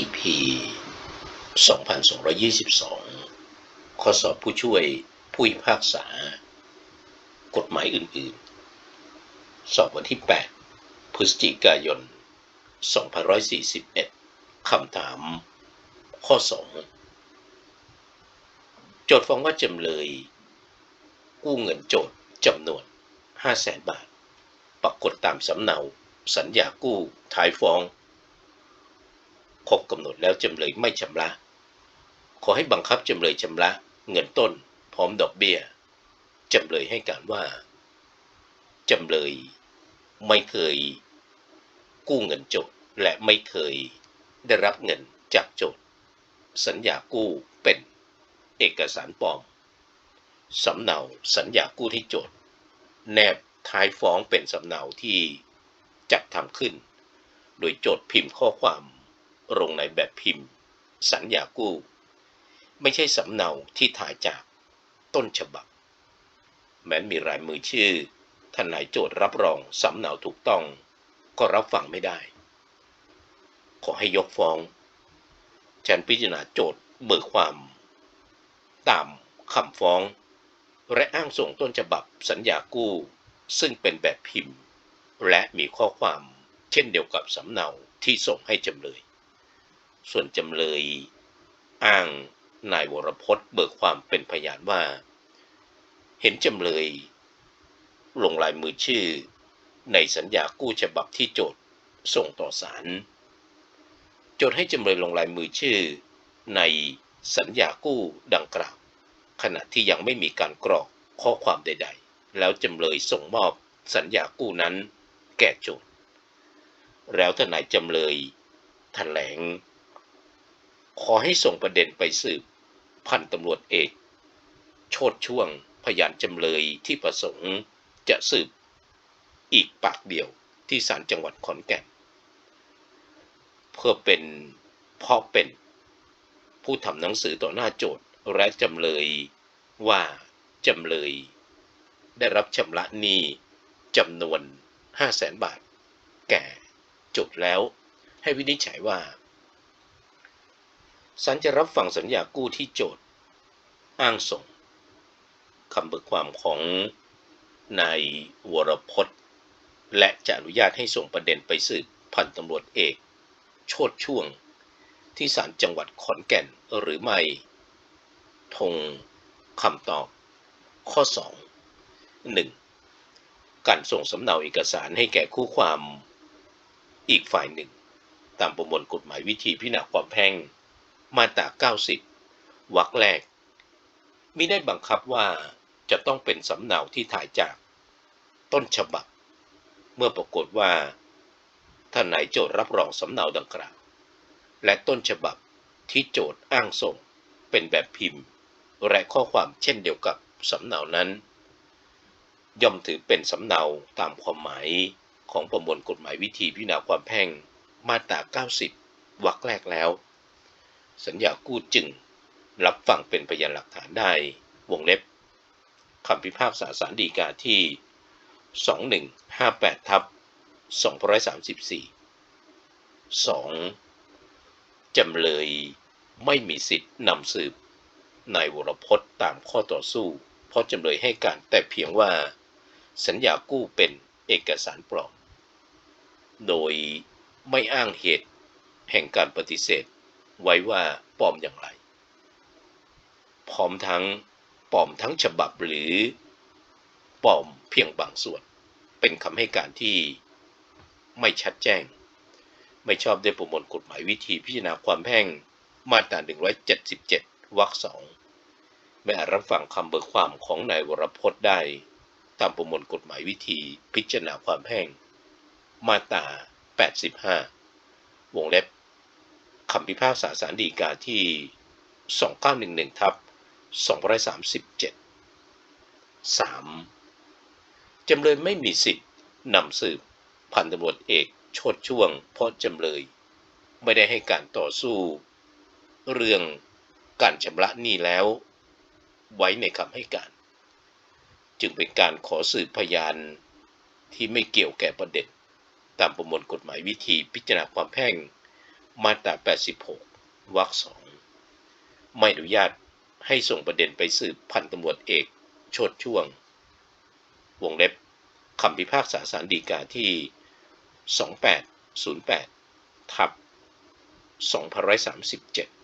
EP 2222 ข้อสอบผู้ช่วยผู้พิพากษา กฎหมายอื่น ๆ สอบวันที่ 8 พฤศจิกายน 2541 คำถาม ข้อ 2 โจทย์ฟ้องว่าจำเลย กู้เงินโจทย์จำนวน 500,000 บาท ปรากฏตามสำเนา สัญญากู้ท้ายฟ้อง ครบกำหนดแล้วจำเลยไม่ชำระ ขอให้บังคับจำเลยชำระ เงินต้น พร้อมดอกเบี้ยจำเลยให้การว่าจำเลยไม่เคย กู้เงินโจทย์และไม่เคยได้รับเงินจากโจทย์สัญญากู้เป็นเอกสารปลอมสำเนาสัญญากู้ที่โจทย์แนบท้ายฟ้องเป็นสำเนาที่จัดทำขึ้นโดยโจทย์พิมพ์ข้อความ ลงในแบบพิมพ์ สัญญากู้ ไม่ใช่สำเนาที่ถ่ายจากต้นฉบับ แม้นมีลายมือชื่อท่านนายโจทย์รับรองสำเนาถูกต้อง ก็รับฟังไม่ได้ ขอให้ยกฟ้อง ฉันพิจารณาโจทย์เบิกความ ตามคำฟ้อง และอ้างส่งต้นฉบับสัญญากู้ ซึ่งเป็นแบบพิมพ์ และมีข้อความเช่นเดียวกับสำเนาที่ส่งให้จำเลย ส่วนจำเลย อ้างนายวรพจน์เบิกความเป็นพยานว่า เห็นจำเลย ลงลายมือชื่อ ในสัญญากู้ฉบับที่โจทส่งต่อศาลโจทให้จำเลยลงลายมือชื่อ ในสัญญากู้ดังกล่าว ขณะที่ยังไม่มีการกรอกข้อความใด ๆ แล้วจำเลยส่งมอบสัญญากู้นั้น แก่โจทแล้วทนายจำเลยแถลง ขอให้ส่งประเด็นไปสืบพันตำรวจเอก โชดช่วงพยานจำเลยที่ประสงค์จะสืบ อีกปากเดียวที่ศาลจังหวัดขอนแก่น เพื่อเป็นเพราะเป็น ผู้ทำหนังสือต่อหน้าโจทย์และจำเลยว่าจำเลย ได้รับชำระหนี้จำนวน 5 0 0แสนบาท แก่โจทย์แล้วให้วินิจฉัยว่า ศาลจะรับฟังสัญญากู้ที่โจทย์ อ้างส่งคำเบิกความของนายวรพจน์ และจะอนุญาตให้ส่งประเด็นไปสืบพันตำรวจเอก โชดช่วง ที่ศาลจังหวัดขอนแก่นหรือไม่ทงคำตอบ ข้อ 2 1. การส่งสำเนาเอกสารให้แก่คู่ความอีกฝ่ายหนึ่ง ตามประมวลกฎหมายวิธีพิจารณาความแพ่ง มาตรา90 วรรคแรกมิได้บังคับว่าจะต้องเป็นสำเนาที่ถ่ายจากต้นฉบับ เมื่อปรากฏว่าท่านนายโจทย์รับรองสำเนาดังกล่าว และต้นฉบับที่โจทย์อ้างส่งเป็นแบบพิมพ์ และข้อความเช่นเดียวกับสำเนานั้น ย่อมถือเป็นสำเนาตามความหมายของประมวลกฎหมายวิธีพิจารณาความแพ่งมาตรา 90 วรรคแรกแล้ว สัญญากู้จึง รับฟังเป็นพยานหลักฐานได้ วงเล็บคำพิพากษาสารดีกาที่ 2158ทับ234 2. จำเลยไม่มีสิทธินำสืบนายวรพจน์ตามข้อต่อสู้ เพราะจำเลยให้การแต่เพียงว่า สัญญากู้เป็นเอกสารปลอม โดยไม่อ้างเหตุแห่งการปฏิเสธ ไว้ว่าปลอมอย่างไร พร้อมทั้งปลอมทั้งฉบับหรือปลอมเพียงบางส่วน เป็นคำให้การที่ไม่ชัดแจ้ง ไม่ชอบด้วยประมวลกฎหมายวิธีพิจารณาความแพ่งมาตรา 177 วรรคสองไม่อาจรับฟังคำเบิกความของนายวรพจน์ได้ ตามประมวลกฎหมายวิธีพิจารณาความแพ่ง มาตรา 85 วงเล็บำพิพากษาสารดีกาที่ 2911ทับ237 3. จำเลยไม่มีสิทธิ์นำสืบพันตำรวจเอกโชดช่วงเพราะจำเลย ไม่ได้ให้การต่อสู้ เรื่องการชำระหนี้แล้ว ไว้ในคำให้การ จึงเป็นการขอสืบพยานที่ไม่เกี่ยวแก่ประเด็นตามประมวลกฎหมายวิธีพิจารณาความแพ่ง มาตรา 86 วรรคสองไม่อนุญาตให้ส่งประเด็นไปสืบพันตำรวจเอกโชดช่วง วงเล็บคำพิพากษาสารดีกาที่ 2808 ทับ 2537